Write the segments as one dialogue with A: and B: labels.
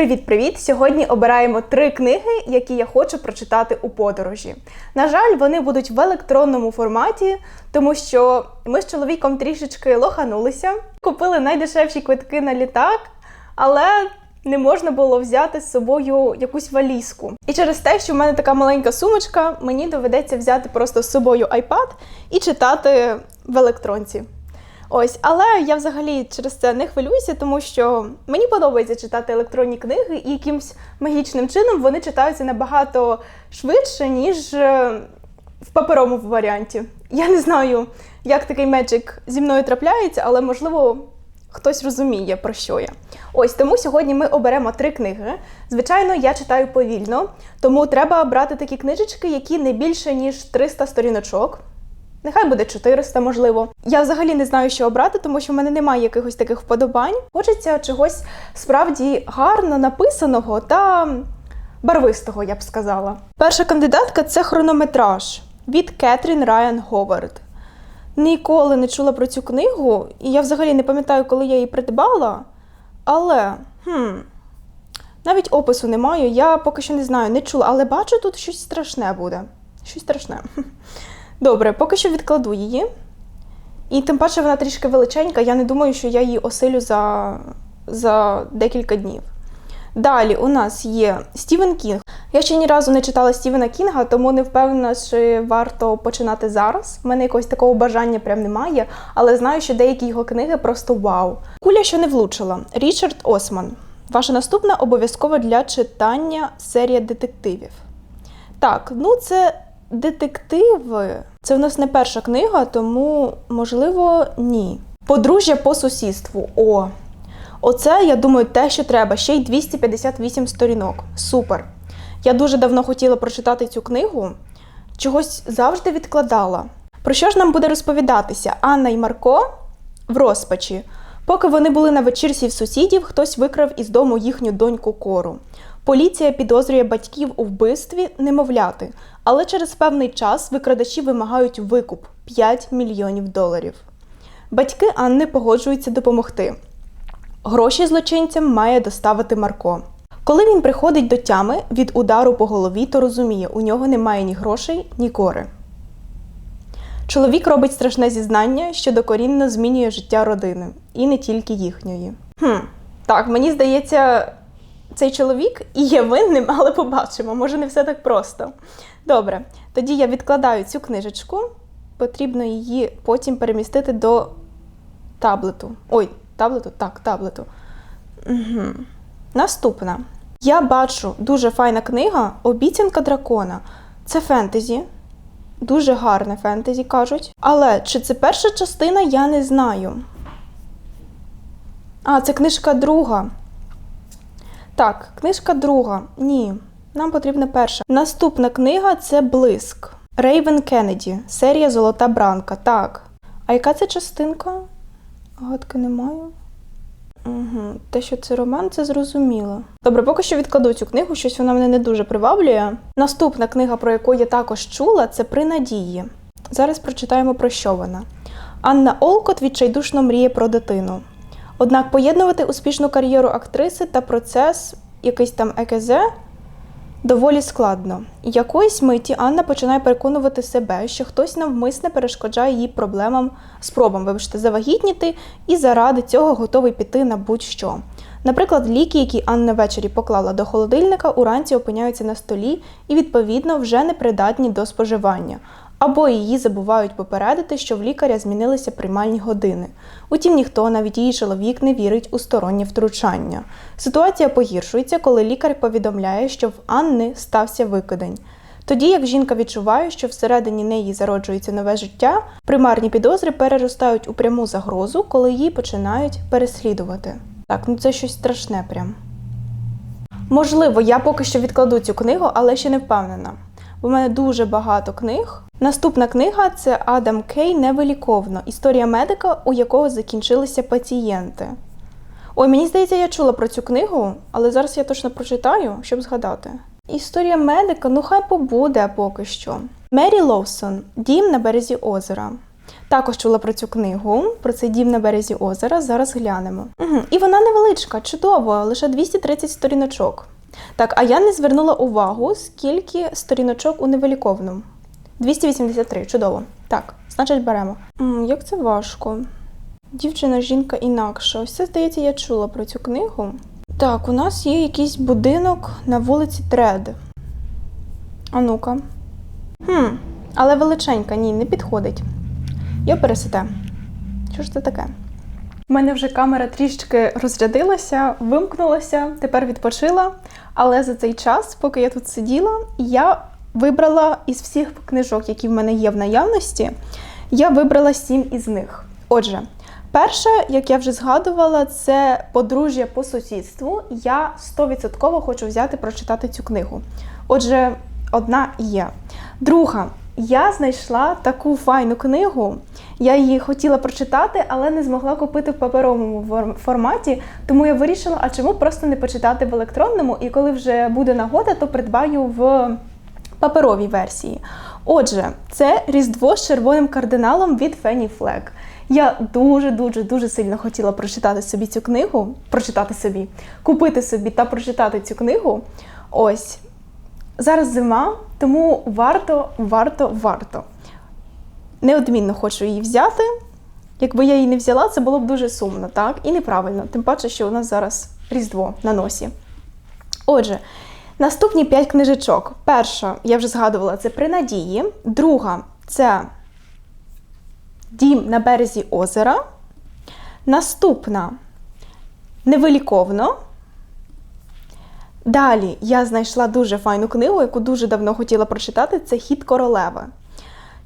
A: Привіт-привіт! Сьогодні обираємо три книги, які я хочу прочитати у подорожі. На жаль, вони будуть в електронному форматі, тому що ми з чоловіком трішечки лоханулися, купили найдешевші квитки на літак, але не можна було взяти з собою якусь валізку. І через те, що в мене така маленька сумочка, мені доведеться взяти просто з собою iPad і читати в електронці. Ось, але я взагалі через це не хвилююся, тому що мені подобається читати електронні книги, і якимсь магічним чином вони читаються набагато швидше, ніж е, в паперовому варіанті. Я не знаю, як такий меджик зі мною трапляється, але можливо хтось розуміє, про що я. Ось тому сьогодні ми оберемо три книги. Звичайно, я читаю повільно, тому треба брати такі книжечки, які не більше ніж 300 сторіночок. Нехай буде 400, можливо. Я взагалі не знаю, що обрати, тому що в мене немає якихось таких вподобань. Хочеться чогось справді гарно написаного та барвистого, я б сказала. Перша кандидатка це хронометраж від Кетрін Райан Говард. Ніколи не чула про цю книгу, і я взагалі не пам'ятаю, коли я її придбала. Але хм, навіть опису не маю, я поки що не знаю, не чула, але бачу, тут щось страшне буде. Щось страшне. Добре, поки що відкладу її. І тим паче вона трішки величенька, я не думаю, що я її осилю за, за декілька днів. Далі у нас є Стівен Кінг. Я ще ні разу не читала Стівена Кінга, тому не впевнена, чи варто починати зараз. У мене якогось такого бажання прям немає, але знаю, що деякі його книги просто вау. Куля, що не влучила. Річард Осман. Ваша наступна обов'язкова для читання серія детективів. Так, ну це детективи. Це в нас не перша книга, тому можливо ні. Подружжя по сусідству. О! Оце, я думаю, те, що треба. Ще й 258 сторінок. Супер! Я дуже давно хотіла прочитати цю книгу, чогось завжди відкладала. Про що ж нам буде розповідатися? Анна і Марко в розпачі. Поки вони були на вечірці в сусідів, хтось викрав із дому їхню доньку кору. Поліція підозрює батьків у вбивстві немовляти, але через певний час викрадачі вимагають викуп 5 мільйонів доларів. Батьки Анни погоджуються допомогти. Гроші злочинцям має доставити Марко. Коли він приходить до тями від удару по голові, то розуміє, у нього немає ні грошей, ні кори. Чоловік робить страшне зізнання, що докорінно змінює життя родини, і не тільки їхньої. Хм, Так, мені здається, цей чоловік і є винним, але побачимо, може не все так просто. Добре, тоді я відкладаю цю книжечку, потрібно її потім перемістити до таблету. Ой, таблету? Так, таблету. Угу. Наступна. Я бачу дуже файна книга Обіцянка дракона. Це фентезі. Дуже гарне фентезі кажуть. Але чи це перша частина, я не знаю. А, це книжка друга. Так, книжка друга. Ні. Нам потрібна перша. Наступна книга це Блиск. Рейвен Кеннеді. Серія Золота Бранка. Так. А яка це частинка? Гадки не маю. Угу. Те, що це роман, це зрозуміло. Добре, поки що відкладу цю книгу, щось вона мене не дуже приваблює. Наступна книга, про яку я також чула, це При надії. Зараз прочитаємо про що вона. Анна Олкот відчайдушно мріє про дитину. Однак поєднувати успішну кар'єру актриси та процес якийсь там ЕКЗ доволі складно. Якоїсь миті Анна починає переконувати себе, що хтось навмисне перешкоджає її проблемам, спробам, вибачте, завагітніти, і заради цього готовий піти на будь-що. Наприклад, ліки, які Анна ввечері поклала до холодильника, уранці опиняються на столі і, відповідно, вже непридатні до споживання. Або її забувають попередити, що в лікаря змінилися приймальні години. Утім, ніхто, навіть її чоловік, не вірить у стороннє втручання. Ситуація погіршується, коли лікар повідомляє, що в Анни стався викидень. Тоді як жінка відчуває, що всередині неї зароджується нове життя, примарні підозри переростають у пряму загрозу, коли її починають переслідувати. Так, ну це щось страшне прям. Можливо, я поки що відкладу цю книгу, але ще не впевнена. В мене дуже багато книг. Наступна книга це Адам Кей Невиліковно. Історія медика, у якого закінчилися пацієнти. Ой, мені здається, я чула про цю книгу, але зараз я точно прочитаю, щоб згадати. Історія медика, ну хай побуде поки що. Мері Лоусон Дім на березі озера. Також чула про цю книгу, про цей дім на березі озера. Зараз глянемо. Угу. І вона невеличка, чудово, лише 230 сторіночок. Так, а я не звернула увагу, скільки сторіночок у невеликовному. 283, чудово. Так, значить беремо. М, як це важко. Дівчина, жінка інакша. Ось це, здається, я чула про цю книгу. Так, у нас є якийсь будинок на вулиці Тред. А ну-ка. Хм, але величенька, ні, не підходить. Я пересите. Що ж це таке? У мене вже камера трішки розрядилася, вимкнулася, тепер відпочила. Але за цей час, поки я тут сиділа, я вибрала із всіх книжок, які в мене є в наявності, я вибрала сім із них. Отже, перше, як я вже згадувала, це подружжя по сусідству. Я 100% хочу взяти прочитати цю книгу. Отже, одна є. Друга, я знайшла таку файну книгу. Я її хотіла прочитати, але не змогла купити в паперовому форматі. Тому я вирішила, а чому просто не почитати в електронному, і коли вже буде нагода, то придбаю в паперовій версії. Отже, це Різдво з червоним кардиналом від Фенні Флек. Я дуже дуже дуже сильно хотіла прочитати собі цю книгу, прочитати собі, купити собі та прочитати цю книгу. Ось зараз зима, тому варто, варто, варто. Неодмінно хочу її взяти. Якби я її не взяла, це було б дуже сумно, так? І неправильно. Тим паче, що у нас зараз Різдво на носі. Отже, наступні п'ять книжечок. Перша, я вже згадувала, це при надії. Друга це Дім на березі озера. Наступна невиліковно. Далі я знайшла дуже файну книгу, яку дуже давно хотіла прочитати. Це Хід королеви.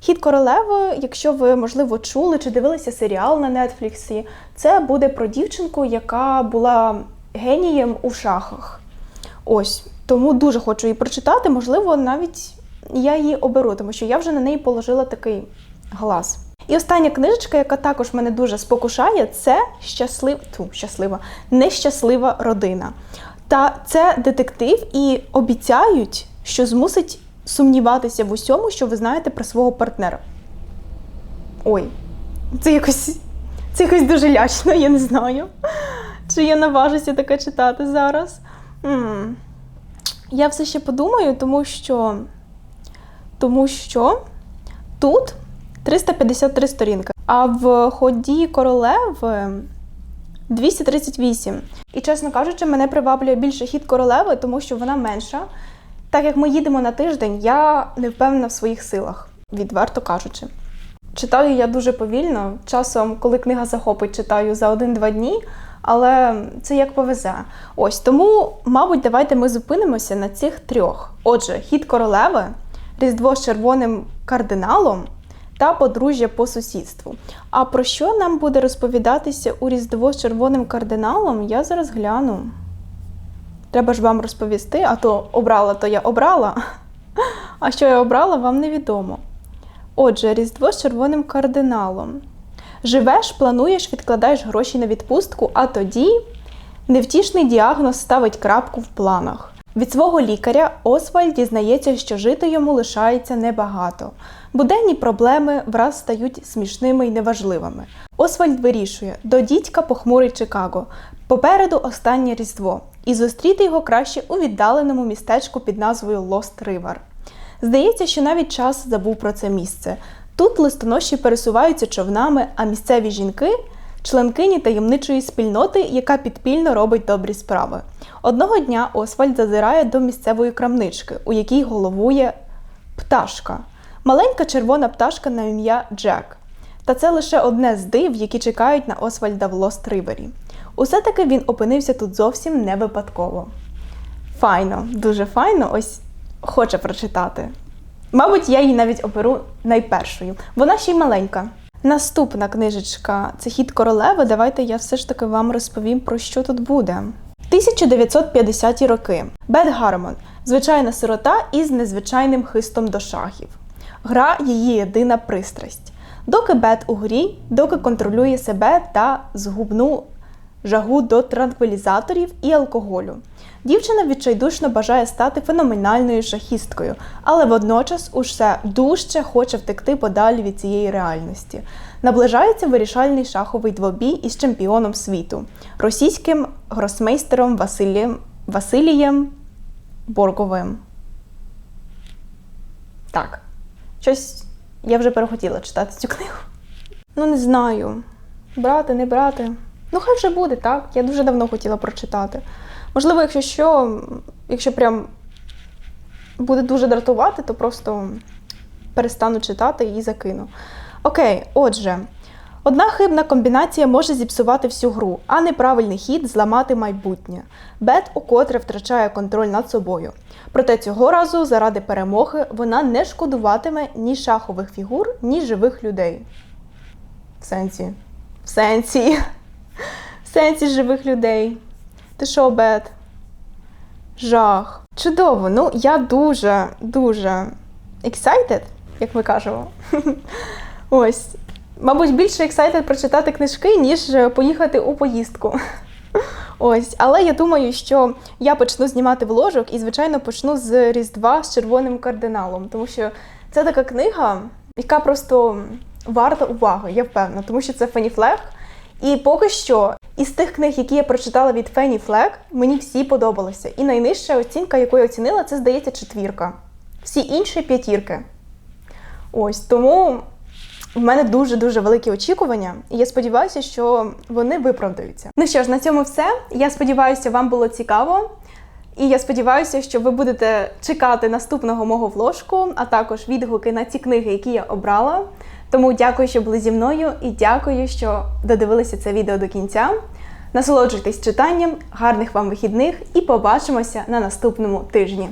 A: Хід королеви, якщо ви, можливо, чули чи дивилися серіал на Нетфліксі, це буде про дівчинку, яка була генієм у шахах. Ось, тому дуже хочу її прочитати. Можливо, навіть я її оберу, тому що я вже на неї положила такий глаз. І остання книжечка, яка також мене дуже спокушає, це щаслив... Ту, щаслива, нещаслива родина. Та це детектив, і обіцяють, що змусить сумніватися в усьому, що ви знаєте про свого партнера. Ой, це якось, це якось дуже лячно, я не знаю. Чи я наважуся таке читати зараз? М Я все ще подумаю, тому що, тому що тут 353 сторінки, а в ході королеви 238. І, чесно кажучи, мене приваблює більше хід королеви, тому що вона менша. Так як ми їдемо на тиждень, я не впевнена в своїх силах, відверто кажучи. Читаю я дуже повільно. Часом, коли книга захопить, читаю за один-два дні, але це як повезе. Ось тому, мабуть, давайте ми зупинимося на цих трьох. Отже, хід королеви, Різдво з червоним кардиналом та подружжя по сусідству. А про що нам буде розповідатися у Різдво з червоним кардиналом, я зараз гляну. Треба ж вам розповісти, а то обрала, то я обрала. А що я обрала, вам невідомо. Отже, Різдво з червоним кардиналом. Живеш, плануєш, відкладаєш гроші на відпустку, а тоді невтішний діагноз ставить крапку в планах. Від свого лікаря Освальд дізнається, що жити йому лишається небагато. Буденні проблеми враз стають смішними й неважливими. Освальд вирішує до дідька похмурий Чикаго. Попереду останнє різдво, і зустріти його краще у віддаленому містечку під назвою Лост Ривер. Здається, що навіть час забув про це місце. Тут листоноші пересуваються човнами, а місцеві жінки членкині таємничої спільноти, яка підпільно робить добрі справи. Одного дня Освальд зазирає до місцевої крамнички, у якій головує пташка. Маленька червона пташка на ім'я Джек. Та це лише одне з див, які чекають на Освальда в Лост Ривері. Усе таки він опинився тут зовсім не випадково. Файно, дуже файно, ось хоче прочитати. Мабуть, я її навіть оберу найпершою. Вона ще й маленька. Наступна книжечка це хід королеви. Давайте я все ж таки вам розповім, про що тут буде. 1950-ті роки. Бет Гармон звичайна сирота із незвичайним хистом до шахів. Гра її єдина пристрасть. Доки Бет у грі, доки контролює себе та згубну жагу до транквілізаторів і алкоголю. Дівчина відчайдушно бажає стати феноменальною шахісткою, але водночас усе дужче хоче втекти подалі від цієї реальності. Наближається вирішальний шаховий двобій із чемпіоном світу, російським гросмейстером Василієм, Василієм Борговим. Так, щось я вже перехотіла читати цю книгу. Ну, не знаю. Брати, не брати. Ну, хай вже буде, так. Я дуже давно хотіла прочитати. Можливо, якщо що, якщо прям буде дуже дратувати, то просто перестану читати і закину. Окей, отже, одна хибна комбінація може зіпсувати всю гру, а неправильний хід зламати майбутнє. Бет укотре втрачає контроль над собою. Проте цього разу, заради перемоги, вона не шкодуватиме ні шахових фігур, ні живих людей. В сенсі. В сенсі. В сенсі живих людей. Ти що, Бет? Жах. Чудово. Ну, я дуже, дуже excited, як ми кажемо. Ось. Мабуть, більше excited прочитати книжки, ніж поїхати у поїздку. Ось, але я думаю, що я почну знімати вложок і, звичайно, почну з Різдва з червоним кардиналом, тому що це така книга, яка просто варта уваги, я впевнена, тому що це Фенні Флег. І поки що із тих книг, які я прочитала від Фенні Флег, мені всі подобалися. І найнижча оцінка, яку я оцінила, це здається четвірка. Всі інші п'ятірки. Ось тому в мене дуже-дуже великі очікування, і я сподіваюся, що вони виправдаються. Ну що ж, на цьому все. Я сподіваюся, вам було цікаво. І я сподіваюся, що ви будете чекати наступного мого вложку, а також відгуки на ці книги, які я обрала. Тому дякую, що були зі мною, і дякую, що додивилися це відео до кінця. Насолоджуйтесь читанням, гарних вам вихідних і побачимося на наступному тижні.